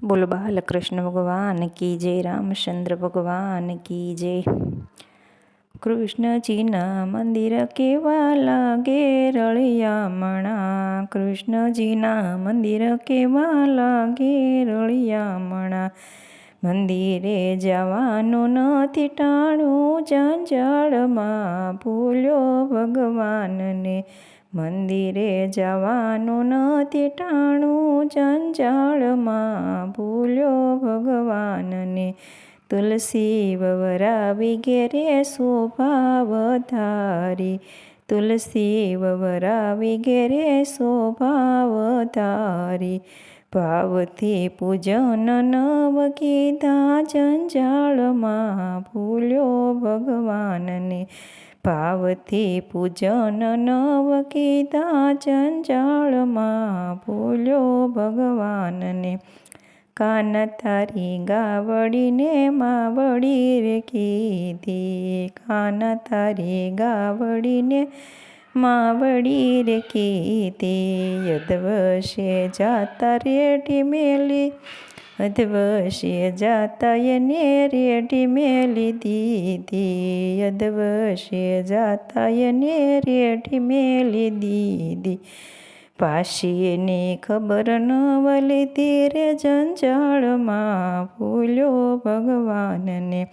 બોલો બાલકૃષ્ણ ભગવાન કી જય રામચંદ્ર ભગવાન કી જય. કૃષ્ણજીના મંદિર કેવા લાગે રળિયામણા? કૃષ્ણજીના મંદિર કેવા લાગે રળિયામણા? મંદિરે જવાનું નથી ટાણું જંજાળમાં ભૂલ્યો ભગવાનને મંદિરે જવાનું નથી ટાણું જંજાળમાં ભૂલ્યો ભગવાનને. તુલસી વવરાવી ઘેરે શોભા વધારી તુલસી વવરાવી ઘેરે શોભા વધારી ભાવથી પૂજન નવ કીધા જંજાળમાં ભૂલ્યો ભગવાનને. ભાવથી પૂજન નવ કીધા જંજાળમાં ભૂલ્યો ભગવાનને. કાન તારી ગાવડીને માવડી રે કીધી. કાન તારી ગાવડીને માવડી રે કીધી. યદવશે જાતા રેટી મેલી. અધવશે જાતા એને રેટી મેલી દીધી. યદવશે જાતાય ને રેટી મેલી દીધી. પાશીની ખબર ન વલી તીરે જંજાળમાં ભૂલ્યો ભગવાનને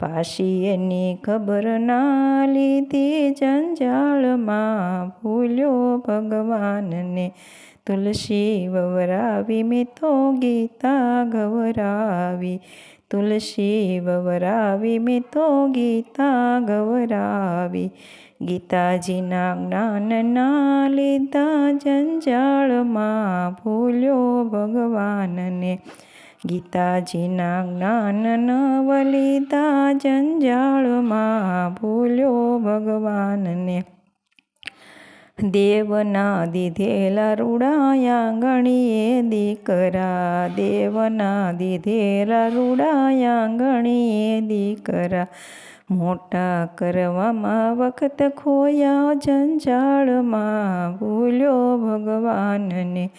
પાશીની ખબર ના લીધી, જંજાળમાં ભૂલ્યો ભગવાનને. તુલસી વવરાવી, મેં તો ગીતા ગવરાવી. તુલસી વવરાવી, મેં તો ગીતા ગવરાવી. ગીતાજીના જ્ઞાનના લીધા, જંજાળમાં ભૂલ્યો ભગવાનને. ગીતાજીના જ્ઞાન ન વલિતા જંજાળમાં ભૂલ્યો ભગવાનને. દેવના દીધેલા રૂડાયા ગણીએ દીકરા. દેવના દીધેલા રૂડાયા ગણીએ દીકરા. મોટા કરવામાં વખત ખોયા જંજાળમાં ભૂલ્યો ભગવાનને.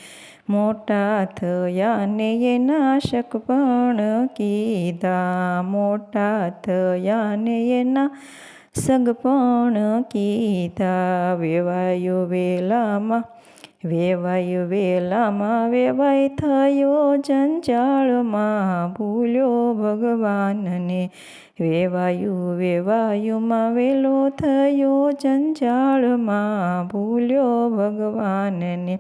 મોટા થયા ને એ નાશક પણ કીધા. મોટા થયા ને એના સગપણ કીધા. વેવાયો વેલામાં વેવાય વેલામાં વેવાય થયો જંજાળમાં ભૂલ્યો ભગવાનને. વેવાયું વેવાયુમાં વેલો થયો જંજાળમાં ભૂલ્યો ભગવાનને.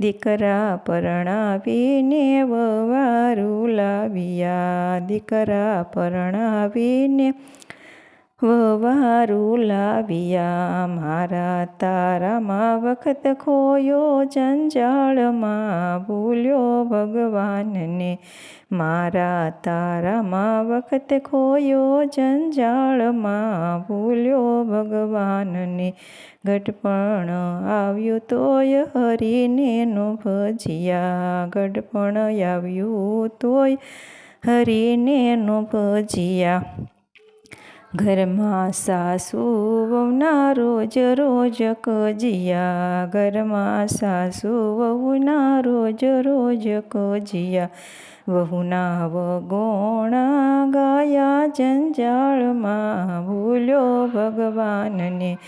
દીકરા પરણાવીને વવારું લાવ્યા. દીકરા પરણાવીને વવારું લાવ્યા મારા તારામાં વખત ખોયો, જંજાળમાં ભૂલ્યો ભગવાનને. મારા તારામાં વખત ખોયો, જંજાળમાં ભૂલ્યો ભગવાનને. ગઢપણ આવ્યું તોય હરીને નો ભજિયા. ગઢપણ આવ્યું તોય હરીને નો ભજિયા. ઘરમાં સાસુ વહુના રોજ રોજ કજિયા. ઘરમાં સાસુ વહુના રોજ રોજ કજિયા. વહુના વગોણા ગાયા જંજાળમાં ભૂલ્યો ભગવાનને.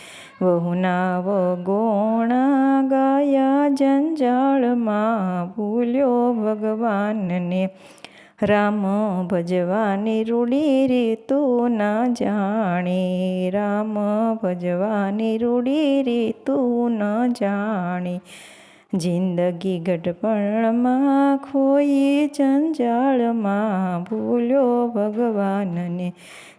વહુના વગોણા ગાયા જંજાળમાં ભૂલ્યો ભગવાનને. રામ ભજવાની રૂડી રીતું ના જાણે. રામ ભજવાની રૂડી રીતું ન જાણી. જિંદગી ગઢપણમાં ખોઈ જંજાળમાં ભૂલ્યો ભગવાનને.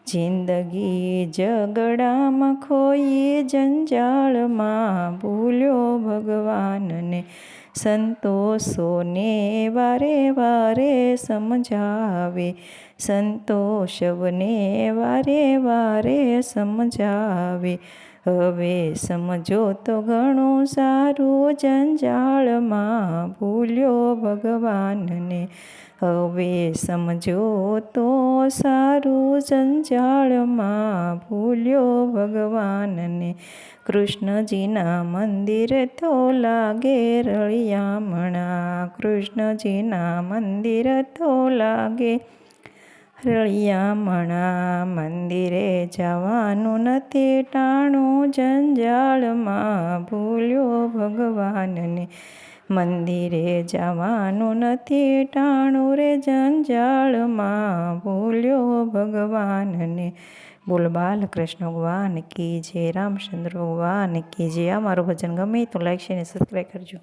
જિંદગી ઝઘડામાં ખોઈ જંજાળમાં ભૂલ્યો ભગવાનને. સંતોષોને વારે વારે સમજાવે. સંતોષવને વારે વારે સમજાવે. હવે સમજો તો ઘણું સારું. જંજાળમાં ભૂલ્યો ભગવાનને. હવે સમજો તો સારું. જંજાળમાં ભૂલ્યો ભગવાનને. કૃષ્ણજીના મંદિર તો લાગે રળિયામણા. કૃષ્ણજીના મંદિર તો લાગે રળિયામણા મંદિરે જવાનું નથી. ટાણું જંજાળમાં ભૂલ્યો ભગવાનને. મંદિરે જવાનું નથી. ટાણું રે જંજાળમાં ભૂલ્યો ભગવાનને. બોલ બાલકૃષ્ણ ભગવાન કી જય. રામચંદ્ર ભગવાન કી જય. આ મારું ભજન ગમે તો લાઈક શેર સબસ્ક્રાઈબ કરજો.